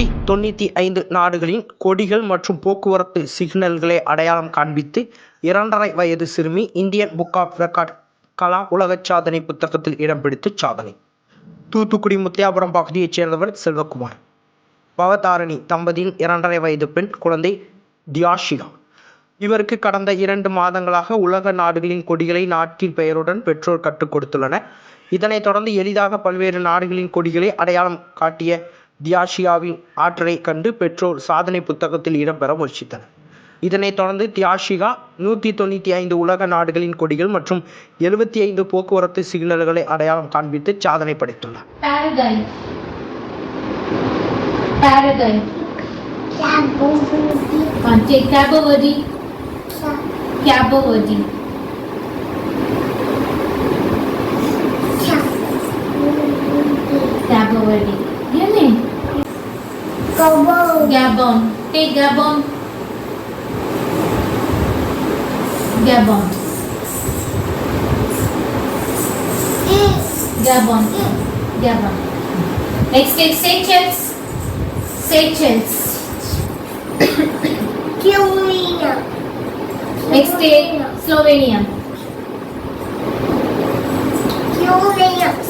தொண்ணூற்றி ஐந்து நாடுகளின் கொடிகள் மற்றும் போக்குவரத்து சிக்னல்களை அடையாளம் காண்பித்து இரண்டரை வயது சிறுமி Indian book of record Kalam உலக சாதனை புத்தகத்தில் இடம் பிடித்து சாதனை. தூத்துக்குடி முத்தியாபுரம் பகுதியைச் சேர்ந்தவர் செல்வகுமார். பவதாரணி தம்பதியின் இரண்டரை வயது பெண் குழந்தை தியாஷிகா. இவருக்கு கடந்த இரண்டு மாதங்களாக உலக நாடுகளின் கொடிகளை நாட்டின் பெயருடன் பெற்றோர் கற்றுக் கொடுத்துள்ளனர். இதனைத் தொடர்ந்து எளிதாக பல்வேறு நாடுகளின் கொடிகளை அடையாளம் காட்டிய தியாஷிகாவின் ஆற்றலை கண்டு பெற்றோர் சாதனை புத்தகத்தில் இடம்பெற முயற்சித்தனர். இதனைத் தொடர்ந்து தியாஷிகா நூற்றி தொண்ணூற்றி ஐந்து உலக நாடுகளின் கொடிகள் மற்றும் எழுபத்தி ஐந்து போக்குவரத்து சிக்னல்களை அடையாளம் காண்பித்து சாதனை படைத்துள்ளார். Paradise. Gabon. Take Gabon. Gabon. Gabon. Gabon. Next take Seychelles. Seychelles. Next take Slovenia.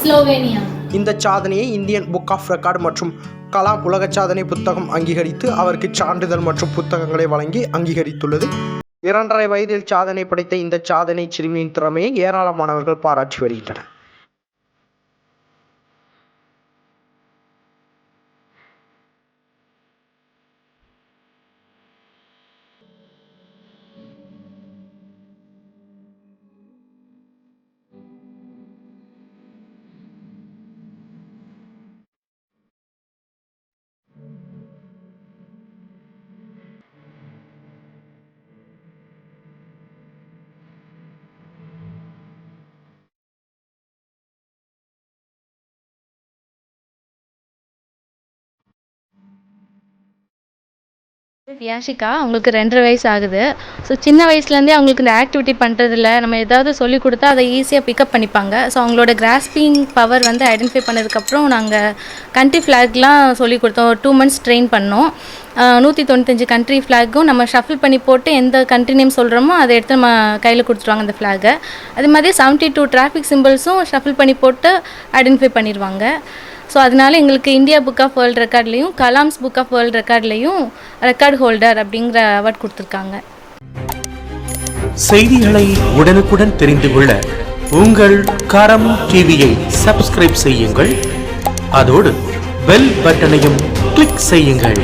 Slovenia. இந்த சாதனையை இந்தியன் புக் ஆஃப் ரெக்கார்ட் மற்றும் கலாம் உலக சாதனை புத்தகம் அங்கீகரித்து அவருக்கு சான்றிதழ் மற்றும் புத்தகங்களை வழங்கி அங்கீகரித்துள்ளது. இரண்டரை வயதில் சாதனை படைத்த இந்த சாதனை சிறுமியின் திறமையை ஏராளமானவர்கள் பாராட்டி வருகின்றனர். யாஷிகா அவங்களுக்கு ரெண்டரை வயசு ஆகுது. ஸோ சின்ன வயசுலேருந்தே அவங்களுக்கு இந்த ஆக்டிவிட்டி பண்ணுறதுல நம்ம ஏதாவது சொல்லி கொடுத்தா அதை ஈஸியாக பிக்கப் பண்ணிப்பாங்க. ஸோ அவங்களோட கிராஸ்பிங் பவர் வந்து ஐடென்டிஃபை பண்ணதுக்கப்புறம் நாங்கள் கண்ட்ரி ஃப்ளாக்லாம் சொல்லி கொடுத்தோம். ஒரு டூ மந்த்ஸ் ட்ரெயின் பண்ணோம். நூற்றி தொண்ணூத்தஞ்சு கண்ட்ரி ஃப்ளாகும் நம்ம ஷஃபில் பண்ணி போட்டு எந்த கண்ட்ரி நேம் சொல்கிறோமோ அதை எடுத்து நம்ம கையில் கொடுத்துருவாங்க அந்த ஃப்ளாகை அது மாதிரி செவன்ட்டி டூ டிராஃபிக் சிம்பிள்ஸும் ஷஃபில் பண்ணி போட்டு ஐடென்டிஃபை பண்ணிடுவாங்க ஸோ அதனால எங்களுக்கு இந்தியா புக் ஆஃப் வேர்ல்ட் ரெக்கார்ட்லேயும் கலாம்ஸ் புக் ஆஃப் வேர்ல்டு ரெக்கார்ட்லேயும் ரெக்கார்ட் ஹோல்டர் அப்படிங்கிற அவார்ட் கொடுத்துருக்காங்க. செய்திகளை உடனுக்குடன் தெரிந்து கொள்ள உங்கள் கரம் டிவியை சப்ஸ்கிரைப் செய்யுங்கள். அதோடு பெல் பட்டனையும் கிளிக் செய்யுங்கள்.